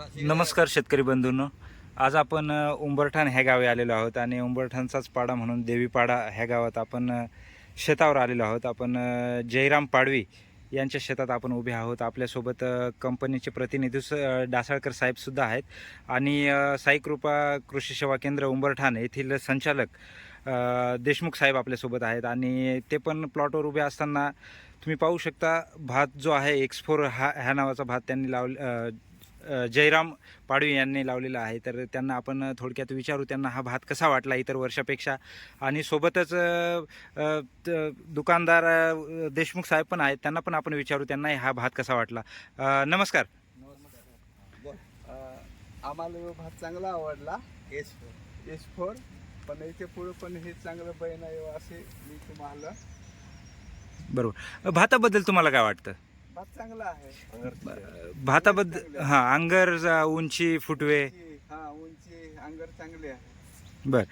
नमस्कार शेतकरी बंधूंनो. आज आपण उंबरठाण ह्या गावी आलेलो आहोत आणि उंबरठाणचाच पाडा म्हणून देवीपाडा ह्या गावात आपण शेतावर आलेलो आहोत. आपण जयराम पाडवी यांच्या शेतात आपण उभे आहोत. आपल्यासोबत कंपनीचे प्रतिनिधी डासाळकर साहेबसुद्धा आहेत. आणि साईकृपा कृषी सेवा केंद्र उंबरठाण येथील संचालक देशमुख साहेब आपल्यासोबत आहेत. आणि ते पण प्लॉटवर उभे असताना तुम्ही पाहू शकता भात जो आहे एक्सफोर हा ह्या नावाचा भात त्यांनी लावले जयराम पाडवी यांनी लावलेला आहे. तर त्यांना आपण थोडक्यात विचारू त्यांना हा भात कसा वाटला इतर वर्षापेक्षा? आणि सोबतच दुकानदार देशमुख साहेब पण आहेत त्यांना पण आपण विचारू त्यांना हा भात कसा वाटला? नमस्कार. अं, आम्हाला भात चांगला आवडला. एस फोर एस फोर पण याच्यापुढे पण हे चांगलं बहीण आहे असे मी तुम्हाला बरोबर. भाताबद्दल तुम्हाला काय वाटतं? चांगला आहे. भाताबद्दल हां अंगर उंची फुटवे. हा उंची अंगर चांगली आहे. बर.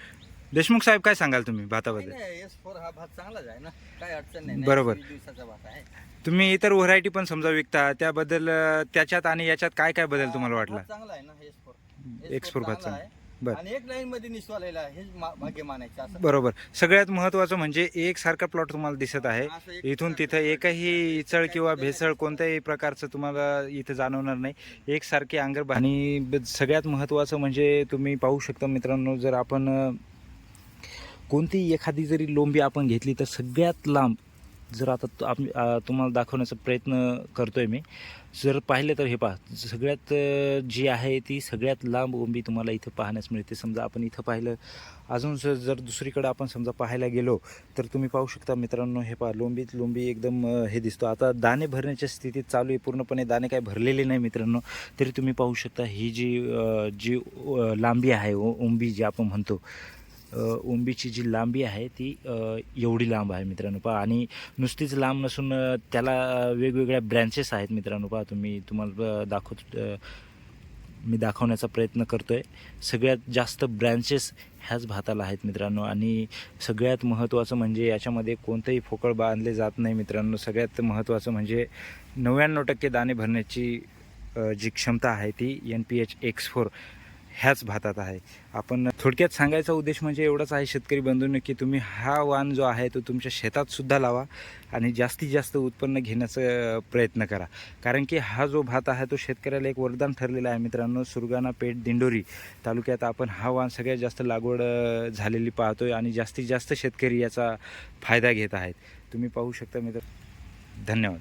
देशमुख साहेब काय सांगाल तुम्ही भाताबद्दल? एस फोर हा भात चांगलाच आहे ना. काय अडचण नाही बरोबर. तुम्ही इतर व्हरायटी पण समजा विकता त्याबद्दल त्याच्यात आणि याच्यात काय काय बदल तुम्हाला वाटला? चांगला आहे ना एस फोर एक्सपोर भात चांगला बर. आणि एक लाईन मध्ये निसवालेला मा- भाग्य मानायचं असं. बरोबर. सगळ्यात महत्त्वाचं म्हणजे एकसारखा प्लॉट तुम्हाला दिसत आहे. एक इथून सारखं तिथं एकही इचळ किंवा भेसळ कोणत्याही प्रकारचं तुम्हाला इथं जाणवणार नाही. एकसारखे अंगर आणि ब- सगळ्यात महत्त्वाचं म्हणजे तुम्ही पाहू शकता मित्रांनो जर आपण अ, कोणतीही एखादी जरी लोंबी आपण घेतली तर सगळ्यात लांब जर आता आप तुम्हाला दाखवण्याचा प्रयत्न करतो आहे मी. जर पाहिलं तर हे पहा सगळ्यात जी आहे ती सगळ्यात लांब ओंबी तुम्हाला इथं पाहण्यास मिळते. समजा आपण इथं पाहिलं अजून जर जर आपण समजा पाहायला गेलो तर तुम्ही पाहू शकता मित्रांनो हे पहा लोंबीत लोंबी एकदम हे दिसतो. आता दाणे भरण्याच्या स्थितीत चालू आहे पूर्णपणे दाणे काय भरलेले नाही मित्रांनो तरी तुम्ही पाहू शकता ही जी जी लांबी आहे ओ- ओंबी जी आपण म्हणतो ओंबीची जी लांबी आहे ती एवढी लांब आहे मित्रांनो. पहा आणि नुसतीच लांब नसून त्याला वेगवेगळ्या ब्रँचेस आहेत मित्रांनो. पहा तुम्ही तुम्हाला दाखवत मी दाखवण्याचा प्रयत्न करतो आहे सगळ्यात जास्त ब्रँचेस ह्याच भाताला आहेत मित्रांनो. आणि सगळ्यात महत्त्वाचं म्हणजे याच्यामध्ये कोणतंही फोकळ बांधले जात नाही मित्रांनो. सगळ्यात महत्त्वाचं म्हणजे नव्याण्णव टक्के दाणे भरण्याची जी क्षमता आहे ती N P H X four ह्याच भातात आहे. आपण थोडक्यात सांगायचा उद्देश म्हणजे एवढाच आहे शेतकरी बंधूंनी की तुम्ही हा वाण जो आहे तो तुमच्या शेतातसुद्धा लावा आणि जास्तीत जास्त उत्पन्न घेण्याचा प्रयत्न करा. कारण की हा जो भात आहे तो शेतकऱ्याला एक वरदान ठरलेला आहे. मित्रांनो सुरगाणा पेठ दिंडोरी तालुक्यात आपण हा वाण सगळ्यात जास्त लागवड झालेली झालेली पाहतोय आणि जास्तीत जास्त शेतकरी याचा फायदा घेत आहेत. तुम्ही पाहू शकता मित्र धन्यवाद.